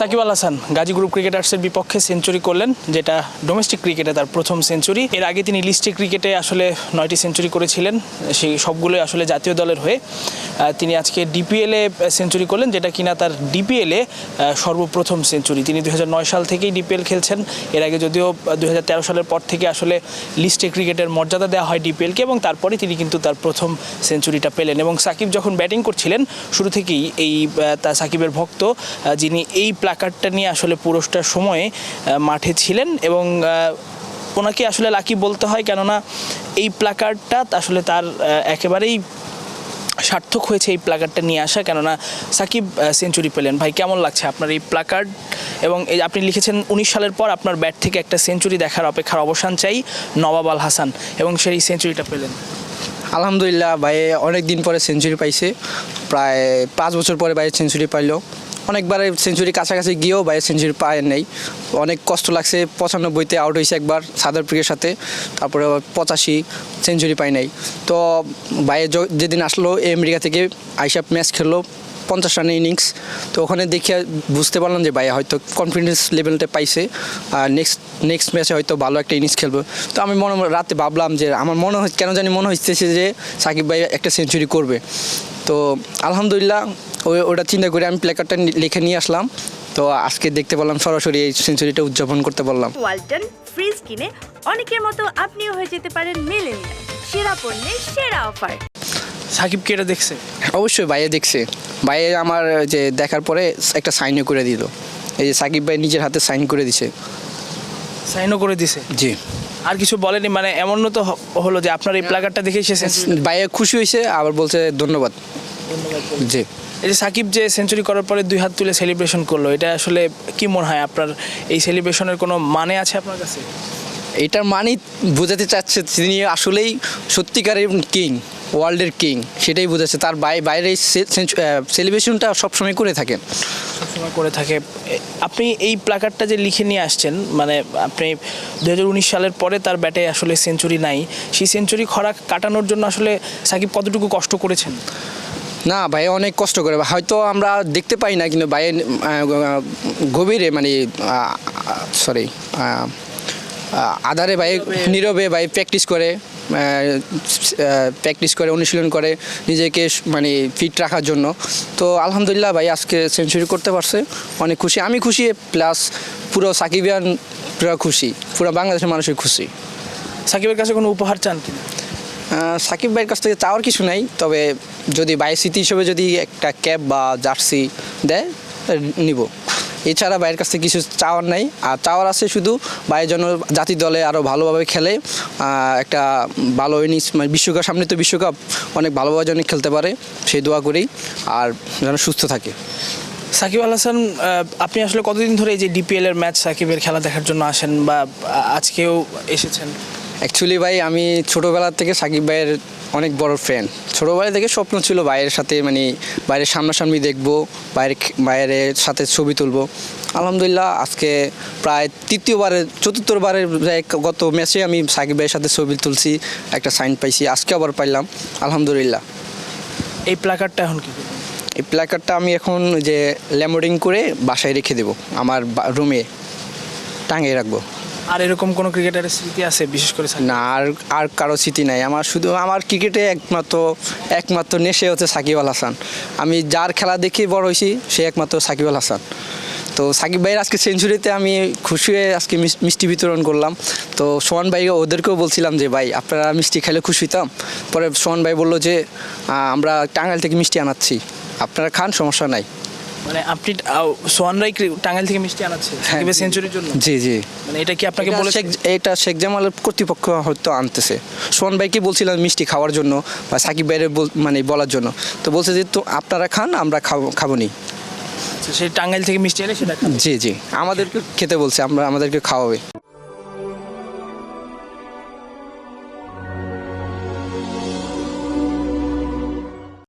Shakib Al Hasan Gazi group ক্রিকেটার্সের বিপক্ষে century করলেন, যেটা ডোমেস্টিক ক্রিকেটে তার প্রথম সেঞ্চুরি। এর আগে তিনি লিস্টে ক্রিকেটে আসলে নয়টি সেঞ্চুরি করেছিলেন, সেই সবগুলোই আসলে জাতীয় দলের হয়ে। তিনি আজকে ডিপিএলে সেঞ্চুরি করলেন, যেটা কিনা তার ডিপিএলে সর্বপ্রথম সেঞ্চুরি। তিনি দু হাজার নয় সাল থেকেই ডিপিএল খেলছেন। এর আগে যদিও দু হাজার তেরো সালের পর থেকে আসলে লিস্টে ক্রিকেটের মর্যাদা দেওয়া হয় ডিপিএলকে এবং তারপরে তিনি কিন্তু তার প্রথম সেঞ্চুরিটা পেলেন। এবং সাকিব যখন ব্যাটিং করছিলেন, শুরু থেকেই এই তা সাকিবের ভক্ত যিনি এই প্ল্যাকার্ডটা নিয়ে আসলে পুরস্কার সময়ে মাঠে ছিলেন এবং ওনাকে আসলে লাকি বলতে হয় কেননা এই প্ল্যাকার্ডটা আসলে তার একেবারেই সার্থক হয়েছে এই প্ল্যাকার্ডটা নিয়ে আসা কেননা সাকিব সেঞ্চুরি পেলেন। ভাই, কেমন লাগছে আপনার এই প্ল্যাকার্ড এবং আপনি লিখেছেন উনিশ সালের পর আপনার ব্যাট থেকে একটা সেঞ্চুরি দেখার অপেক্ষার অবসান চাই নবাব আল হাসান এবং সেই সেঞ্চুরিটা পেলেন। আলহামদুলিল্লাহ, ভাই অনেক দিন পরে সেঞ্চুরি পাইছে। প্রায় পাঁচ বছর পরে ভাই সেঞ্চুরি পাইলো। অনেকবার সেঞ্চুরি কাছাকাছি গিয়েও ভাই সেঞ্চুরি পায় নাই। অনেক কষ্ট লাগছে, পঁচানব্বইতে আউট হয়েছে একবার সাদার পিকের সাথে, তারপরে পঁচাশি সেঞ্চুরি পাই নাই। তো ভাই যেদিন আসলো আমেরিকা থেকে আইসাপ ম্যাচ খেললো পঞ্চাশ রানের ইনিংস তো ওখানে দেখে বুঝতে পারলাম যে ভাই হয়তো কনফিডেন্স লেভেলটা পাইছে, আর নেক্সট নেক্সট ম্যাচে হয়তো ভালো একটা ইনিংস খেলবে। তো আমি মনে রাতে ভাবলাম যে আমার মনে হয়, কেন জানি মনে হচ্ছে যে সাকিব ভাই একটা সেঞ্চুরি করবে। তো আলহামদুলিল্লাহ ওই ওটা চিন্তা করে আমি প্লেকারটা লিখে নিয়ে আসলাম। তো আজকে দেখতে পারলাম সরাসরি এই সেঞ্চুরিটা উদযাপন করতে পারলাম। ওয়ালটন ফ্রিজ কিনে অনেকের মতো আপনিও হয়ে যেতে পারেন মেলেনিয়া সেরা পণ্যের সেরা অফার। সাকিব কি এটা দেখছে? অবশ্যই ভাইয়ে দেখছে। ভাইয়ে আমার যে দেখার পরে একটা সাইনও করে দিল। এই যে সাকিব ভাই নিজের হাতে সাইন করে দিছে। সাইনও করে দিছে? জি। আর কিছু বলেনি? মানে এমন তো হলো যে আপনার এই প্ল্যাকার্ডটা দেখেই সে ভাইয়ে খুশি হয়েছে আবার বলছে ধন্যবাদ। জি। এই যে সাকিব যে সেঞ্চুরি করার পরে দুই হাত তুলে সেলিব্রেশন করল এটা আসলে কি মনে হয় আপনার এই সেলিব্রেশনের কোনো মানে আছে আপনার কাছে? এটার মানেই বোঝাতে চাচ্ছে তিনি আসলেই সত্যিকারের কিং ওয়ার্ল্ডের কিং সেটাই বোঝাচ্ছে। তার বাই- বাইরে সেলিব্রেশনটা সবসময় করে থাকেন সবসময় করে থাকে। আপনি এই প্ল্যাকার্ডটা যে লিখে নিয়ে আসছেন মানে আপনি দুই হাজার উনিশ সালের পরে তার ব্যাটে আসলে সেঞ্চুরি নাই। সেই সেঞ্চুরি খরা কাটানোর জন্য আসলে সাকিব কতটুকু কষ্ট করেছেন? না ভাই অনেক কষ্ট করে। হয়তো আমরা দেখতে পাই না কিন্তু ভাই গভীরে মানে সরি আধারে ভাই নীরবে ভাই প্র্যাকটিস করে প্র্যাকটিস করে অনুশীলন করে নিজেকে মানে ফিট রাখার জন্য। তো আলহামদুলিল্লাহ ভাই আজকে সেঞ্চুরি করতে পারছে অনেক খুশি। আমি খুশি প্লাস পুরো সাকিবিয়ান পুরো খুশি পুরো বাংলাদেশের মানুষের খুশি। সাকিবের কাছে কোনো উপহার চান আহ, সাকিব ভাইয়ের কাছ থেকে চাওয়ার কিছু নাই তবে যদি বাইরের স্মৃতি হিসেবে যদি একটা ক্যাব বা জার্সি দেয় নিব। এছাড়া বাইরের কাছ থেকে কিছু চাওয়ার নাই। আর চাওয়ার আছে শুধু বাইরের জন্য জাতি দলে আরও ভালোভাবে খেলে। একটা ভালো ইনিংস মানে বিশ্বকাপ সামনে তো বিশ্বকাপ অনেক ভালোভাবে যেন খেলতে পারে সেই দোয়া করি আর যেন সুস্থ থাকে। সাকিব আল হাসান আপনি আসলে কতদিন ধরে এই যে ডিপিএল এর ম্যাচ সাকিবের খেলা দেখার জন্য আসেন বা আজকেও এসেছেন? অ্যাকচুয়ালি ভাই আমি ছোটোবেলার থেকে সাকিব ভাইয়ের অনেক বড় ফ্রেন্ড ছোটোবেলা থেকে স্বপ্ন ছিল বাইরের সাথে মানে বাইরের সামনাসামনি দেখব বাইরে বাইরের সাথে ছবি তুলবো। আলহামদুলিল্লাহ আজকে প্রায় তৃতীয়বারের চতুর্থবারের গত ম্যাচে আমি সাকিব ভাইয়ের সাথে ছবি তুলছি একটা সাইন পাইছি আজকে আবার পাইলাম আলহামদুলিল্লাহ। এই প্ল্যাকার্ডটা এখন কি? এই প্ল্যাকার্ডটা আমি এখন যে ল্যামোডিং করে বাসায় রেখে দেবো আমার রুমে টাঙিয়ে রাখব। আর এরকম কোনো ক্রিকেটারের স্মৃতি আছে, বিশেষ করে না, আর আর কারও স্মৃতি নাই। আমার শুধু, আমার ক্রিকেটে একমাত্র একমাত্র নেশে হচ্ছে সাকিব আল হাসান। আমি যার খেলা দেখে বড় হয়েছি, সে একমাত্র সাকিব আল হাসান। তো সাকিব ভাইয়ের আজকে সেঞ্চুরিতে আমি খুশি হয়ে আজকে মিষ্টি বিতরণ করলাম। তো সোহান ভাই ওদেরকেও বলছিলাম যে, ভাই, আপনারা মিষ্টি খেলে খুশি হতাম পরে সোহান ভাই বলল যে আমরা টাঙ্গাইল থেকে মিষ্টি আনাচ্ছি। আপনারা খান, সমস্যা নাই। মানে আপনি সোহান রাই টাঙ্গাইল থেকে মিষ্টি আনাচ্ছে? সাকিবের সেঞ্চুরির জন্য? জি জি। মানে এটা কি আপনাকে বলেছে? বলে এটা শেখ জামাল কর্তৃপক্ষ হয়তো আনতেছে। সোহান ভাইকে বলছিলাম মিষ্টি খাওয়ার জন্য বা সাকিব ভাইয়ের মানে বলার জন্য। তো বলছে যে তো আপনারা খান আমরা খাব খাব নি সেই টাঙ্গাইল থেকে মিষ্টি এনে সেটা জি জি। আমাদেরকে খেতে বলছে আমরা আমাদেরকে খাওয়াবে।